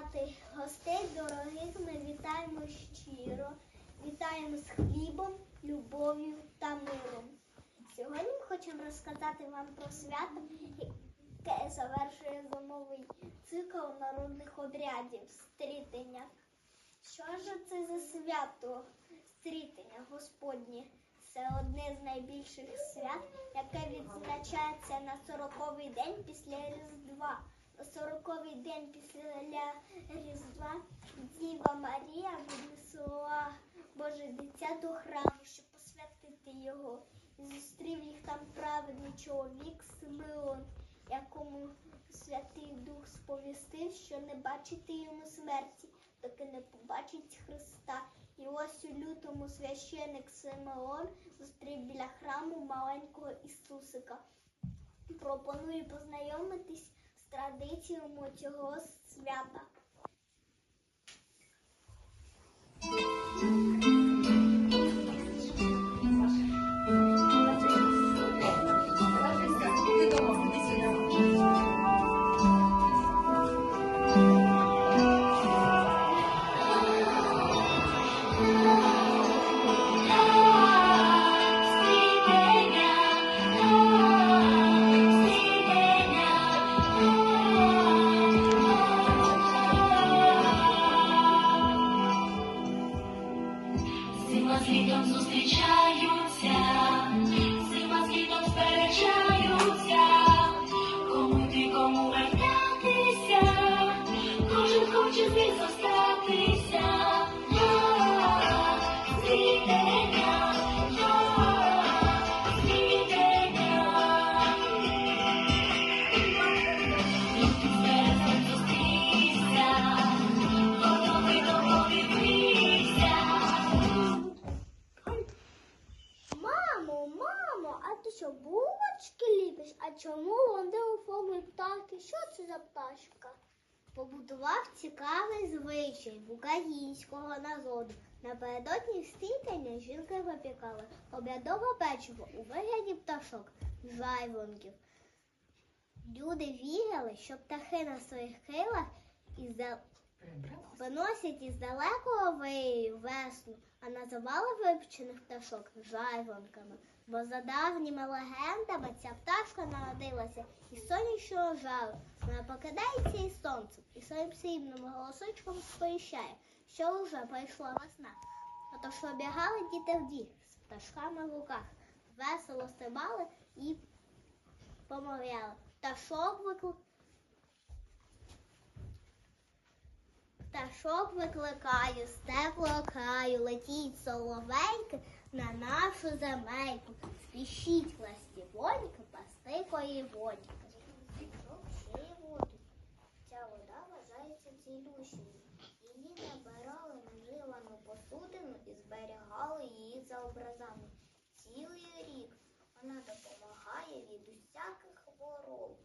добра. Гостей дорогих ми вітаємо щиро, вітаємо з хлібом, любов'ю та миром. Сьогодні ми хочемо розказати вам про свято, яке завершує зимовий цикл народних обрядів стрітення. Що ж це за свято стрітення Господнє? Це одне з найбільших свят, яке відзначається на сороковий день після Різдва. Сороковий день після Різдва Діва Марія віднесла Боже дитя до храму, щоб посвятити його. І зустрів їх там праведний чоловік Симеон, якому Святий Дух сповістив, що не бачити йому смерті, доки не побачить Христа. І ось у лютому священик Симеон зустрів біля храму маленького Ісусика. Пропоную познайомитись традиціями цього свята. Булочки ліпиш? А чому вони у формі птахи? Що це за пташка? Побудував цікавий звичай в українського народу. Напередодні стікання жінки випікали обрядове печиво у вигляді пташок, жайвонків. Люди вірили, що птахи на своїх крилах із виносять із далекого весну, а називали випечених пташок жайвонками. Бо за давніми легендами ця пташка народилася із сонячного жару. Вона покидається із сонцем і своїм срібним голосочком сповіщає, що вже прийшла весна. Отож вибігали діти в дім з пташками в руках, весело стрибали і помовляли. Пташок викликали. Пташок викликаю, з теплого краю, летіть соловейки на нашу земельку. Спішіть ластівоньки, пасти воду. Ця вода вважається цілющою. Її набирали в вживану посудину і зберігали її за образами. Цілий рік вона допомагає від усяких хвороб.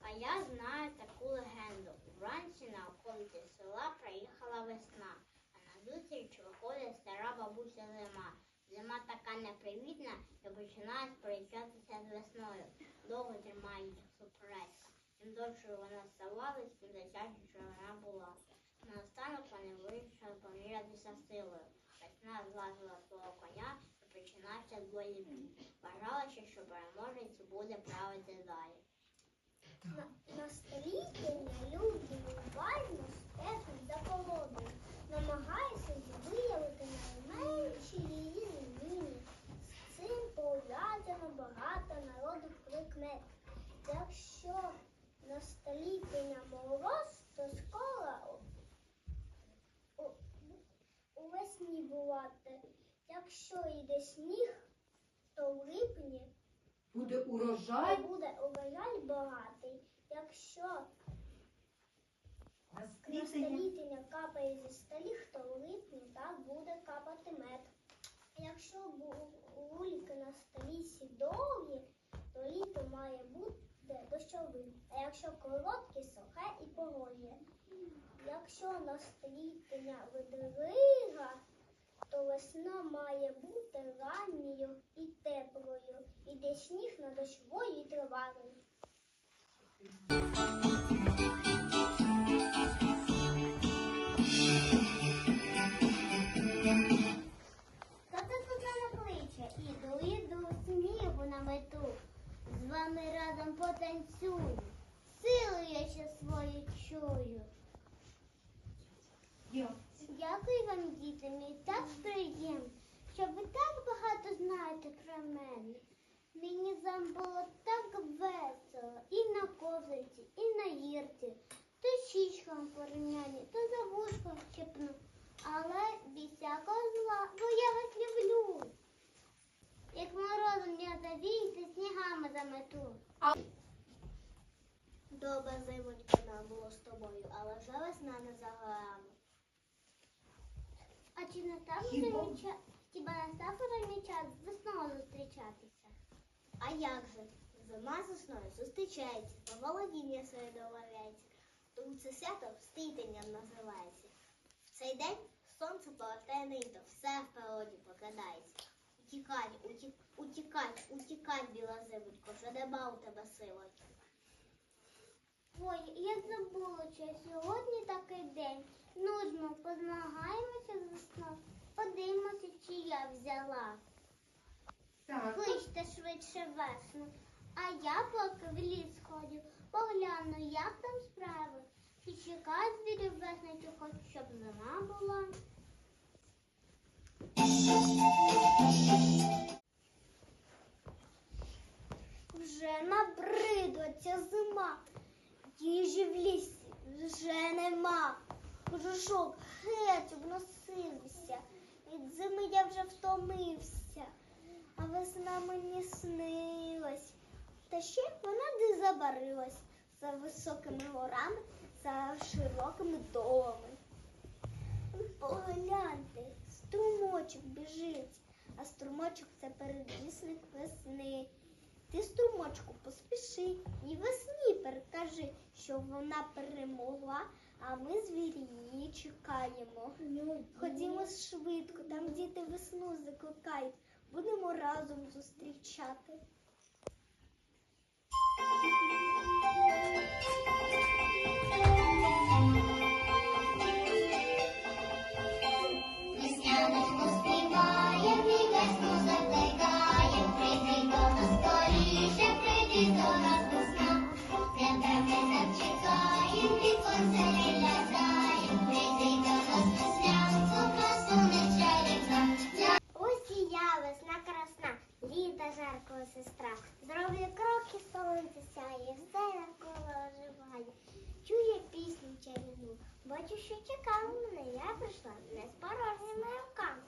А я знаю таку легенду. Вранці на околиці села приїхала весна, а назустріч виходить стара бабуся зима. Зима така непривітна і починає сперечатися з весною. Довго тримає їх суперечка. Чим довше вона ставалась, тим дитячіше вона була. Наостанок вони вирішили помірятися силою. Весна злазила свого коня і починався двоєбій. Вважалося, що переможець буде правити далі. На, століття люди уважно стежать за погодою, намагаються виявити найменші її зміни. З цим пов'язано багато народних прикмет. Якщо на століття мороз, то скоро у, весні бувати. Якщо йде сніг, то в липні Буде урожай буде урожай багатий. Якщо на капає зі столів, то в липні так буде капати мед. Якщо бульки на столісі довгі, то літо має бути дощовим. А якщо короткі, сухе і погожє. Якщо на століття видрига, то весна має бути ранньою і теплою, іде сніг на дощовою тривалою. Потанцюю. Силу я ще свою чую. Дякую вам, діти, мені так приємно, що ви так багато знаєте про мене. Мені вами було так весело і на ковзанці, і на гірці. То щічком порівняння, то за вушком щепну. Але без всякого зла, бо я вас люблю. Як морозом я завійте, снігами замету. Добре, зимонька нам було з тобою, але вже весна не за горами. А чи не став Хіба? уже час? Хіба не став час весною зустрічатися? А як же? Зима з весною зустрічається, по володіння своє домовляється. Тому це свято вститенням називається. В цей день сонце повертає нито, все в природі покидається. Утікай, утік, утікай, утікай, біла зимонько, вже нема у тебе силоньки. Ой, я забула, що сьогодні такий день. Нужно, позмагаємося з весною. Подивимося, чи я взяла. Кличте швидше весну. А я поки в ліс ходю, погляну, як там справи. Чи чекає звірів весни, чи хоч щоб зима була. Вже набридла ця зима. Їжі в лісі вже нема. Кожушок геть обносився. Від зими я вже втомився, весна мені снилась. Та ще вона де забарилась за високими горами, за широкими долами. Ви Погляньте, струмочок біжить, а струмочок це передвісник весни. Ти, струмочку, поспіши і весні перекажи, що вона перемогла, а ми звірі її чекаємо. Ходімо швидко, там діти весну закликають. Будемо разом зустрічати. Бачу, що чекала мене, я прийшла не з порожніми руками.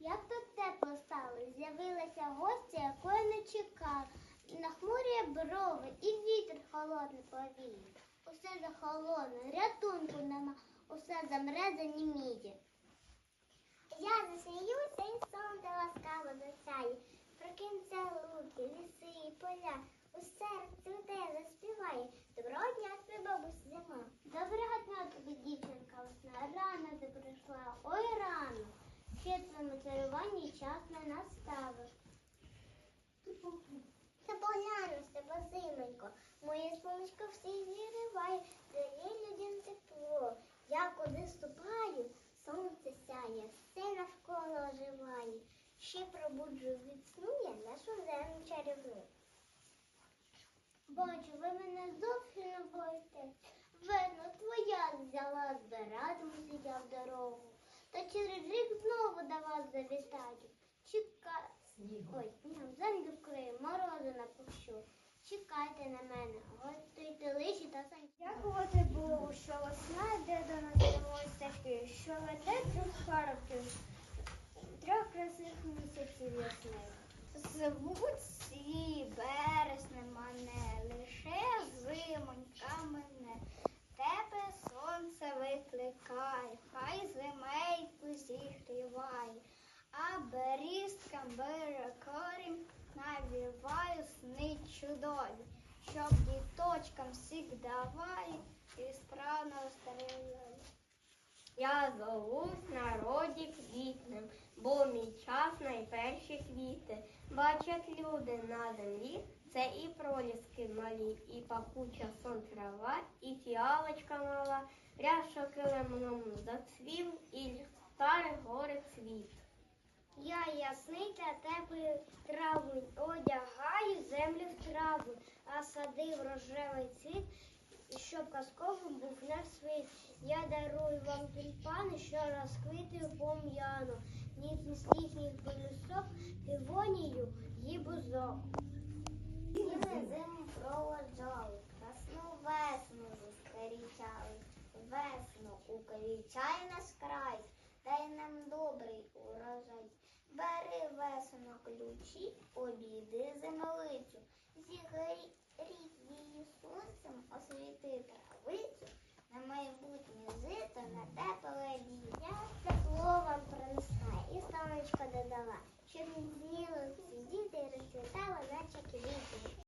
Як тут тепло стало, з'явилася гостя, якої не чекала. Нахмурює брови і вітер холодний повіє. Усе захолоне, рятунку нема, усе замре заніміє. Я засміюся і сонце ласкаво досяє. Прокинься луки, ліси і поля. Усе цвіте, заспіває. Царюванні час не наставив. Та погляну з тебе, зимонько, моє сонечко всі зігріває, дає людям тепло. Я куди ступаю, сонце сяє, все навколо оживає. Ще пробуджую від сну я нашу землю чарівну. Бачу, ви мене зовсім не боїтесь. Видно, твоя взяла, збиратимуся я в дорогу. Та через рік знову до вас завітаю. Чекай. Ой, землю вкрию, морозу напущу. Чекайте на мене, готуйте лиші та санчі. Дякувати Богу, що весна йде до нас нової стежки, що веде трьох парубків, трьох красивих місяців ясних. Звуть всі березне мене, лише зимонька мене. Тебе сонце викликає, хай зігріває, берізкам берекорім навіваю сни чудові, щоб діточкам всіх давай і справно старили. Я зовусь народі квітнем, бо мій час найперші квіти. Бачать люди на землі, це і проліски малі, і пахуча сон трава, і фіалочка мала, ряша килимном зацвів, і старий гори цвіт. Я ясний та теплий травень, одягаю землю в траву, а садив рожевий цвіт, щоб казковим був наш світ. Я дарую вам тюльпани, що розквітив пом'яно, ніжність їхніх пелюсток, півонію і бузок. Зиму проводжали, красну весну зустрічали, весну уквічай наш край, дай нам добрий урожай. Бери весну ключі, обійди землицю, зігріть її сонцем, освіти травицю, на майбутнє жито, на тепле літо. Я вам принесла і сонечко додала, щоб з